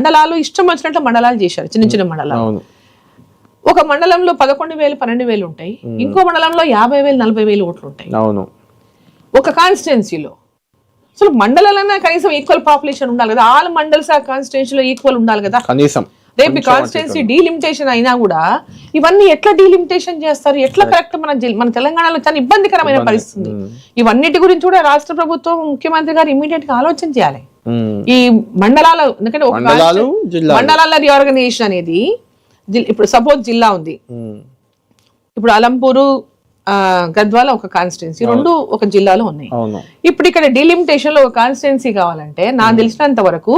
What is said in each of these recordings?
మండలాలు ఇష్టం వచ్చినట్లు మండలాలు చేశారు చిన్న చిన్న మండలాలు. ఒక మండలంలో పదకొండు వేలు పన్నెండు వేలు ఉంటాయి. ఇంకో మండలంలో యాభై వేలు నలభై వేలు ఓట్లు ఉంటాయి. అవును. ఒక కాన్స్టిట్యున్సీలో అసలు మండలాలన్నా కనీసం ఈక్వల్ పాపులేషన్ ఉండాలి కదా. ఆల్ మండల్స్ ఆ కాన్స్టిట్యున్సీలో ఈక్వల్ ఉండాలి కదా. కనీసం. రేపు కాన్స్టిట్యున్సీ డీలిమిటేషన్ అయినా కూడా ఇవన్నీ ఎట్లా డీలిమిటేషన్ చేస్తారు? ఎట్లా కరెక్ట్ మన మన తెలంగాణలో చాలా ఇబ్బందికరమైన పరిస్థితి. ఇవన్నిటి గురించి కూడా రాష్ట్ర ప్రభుత్వం ముఖ్యమంత్రి గారు ఇమీడియట్గా ఆలోచన చేయాలి. ఈ మండలాల ఎందుకంటే ఒక మండలాలు రీఆర్గనైజేషన్ అనేది ఇప్పుడు సపోజ్ జిల్లా ఉంది. ఇప్పుడు అలంపూరు గద్వాల ఒక కాన్స్టిట్యున్సీ రెండు ఒక జిల్లాలో ఉన్నాయి. ఇప్పుడు ఇక్కడ డీలిమిటేషన్లో ఒక కాన్స్టిట్యున్సీ కావాలంటే నాకు తెలిసినంత వరకు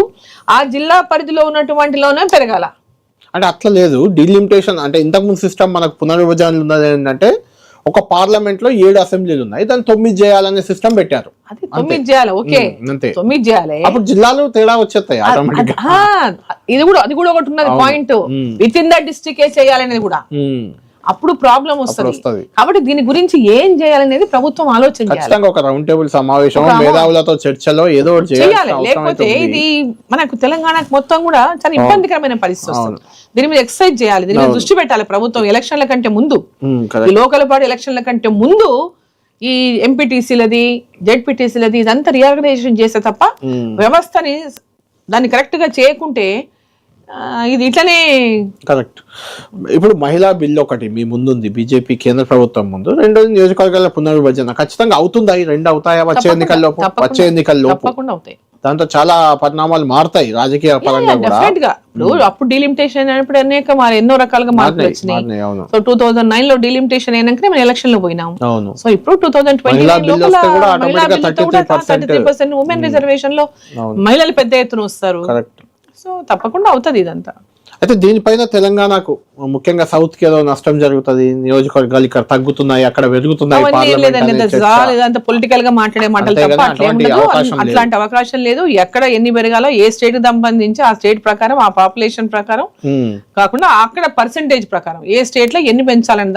ఆ జిల్లా పరిధిలో ఉన్నటువంటిలోనే పెరగాల. అంటే అట్లా లేదు. డీలిమిటేషన్ అంటే ఇంతకుముందు సిస్టమ్ మనకు పునర్విభజనలు ఉన్నది ఏంటంటే ఒక పార్లమెంట్లో ఏడు అసెంబ్లీలు ఉన్నాయి. దాన్ని తొమ్మిది చేయాలనే సిస్టమ్ పెట్టారు. అది తొమ్మిది చేయాలి. ఓకే. తొమ్మిది చేయాలి. అప్పుడు జిల్లాలు తేడా వచ్చేస్తాయి ఇది కూడా అది కూడా ఒకటి ఉన్నది point with in the district ఏ చేయాలనేది కూడా. అప్పుడు ప్రాబ్లం వస్తుంది. కాబట్టి దీని గురించి ఏం చేయాలనేది ప్రభుత్వం ఆలోచన ఖచ్చితంగా ఒక రౌండ్ టేబుల్ సమావేశం మేధావులతో చర్చలో ఏదో చేయాలి. లేకపోతే. ఇది మనకు తెలంగాణకు మొత్తం కూడా చాలా ఇబ్బందికరమైన పరిస్థితి వస్తుంది. దీని మీద ఎక్సర్సైజ్ చేయాలి. దీని మీద దృష్టి పెట్టాలి ప్రభుత్వం ఎలక్షన్ల కంటే ముందు. ఈ. లోకల్ బాడీ ఎలక్షన్ల కంటే ముందు ఈ ఎంపీటీసీలది జెడ్పీటీసీలది ఇదంతా రీఆర్గనైజేషన్ చేస్తే తప్ప వ్యవస్థని దాన్ని కరెక్ట్గా చేయకుంటే ఇది ఇట్లనే కరెక్ట్. ఇప్పుడు మహిళా బిల్ ఒకటి మీ ముందుంది బీజేపీ కేంద్ర ప్రభుత్వం ముందు. రెండోది నియోజకవర్గాల పునర్విభజన. ఖచ్చితంగా అవుతుందా ఈ రెండు అవుతాయా? వచ్చే ఎన్నికల్లోపు తప్పకుండా. వచ్చే ఎన్నికల్లోపు తప్పకుండా అవుతాయి. దాంతో చాలా పరిణామాలు మారుతాయి రాజకీయ పరంగా కూడా. అప్పుడు డీలిమిటేషన్ అయినప్పుడు అనేక మరి ఎన్నో రకాలుగా మార్పులు వచ్చినాయి. సో టూ థౌసండ్ నైన్లో డీలిమిటేషన్ అయినాకనే మనం ఎలక్షన్లో పోయినాం అవును. సో ఇప్పుడు టూ థౌసండ్ ట్వంటీ మహిళా బిల్లు వస్తే కూడా automatic గా 33% పర్సెంట్ ఉమెన్ రిజర్వేషన్లో. మహిళలు పెద్ద ఎత్తున వస్తారు. కరెక్ట్. సో తప్పకుండా అవుతుంది ఇదంతా అయితే దీనిపైన తెలంగాణకు ముఖ్యంగా సౌత్కి ఏదో నష్టం జరుగుతుంది నియోజకవర్గాలు ఇక్కడ తగ్గుతున్నాయి అక్కడ ఇదంతా పొలిటికల్గా మాట్లాడే మాటలు తప్ప. అట్లాంటి అవకాశం లేదు ఎక్కడ ఎన్ని పెరగాలో ఏ స్టేట్కి సంబంధించి ఆ స్టేట్ ప్రకారం ఆ పాపులేషన్ ప్రకారం. కాకుండా అక్కడ పర్సంటేజ్ ప్రకారం ఏ స్టేట్లో ఎన్ని పెంచాలని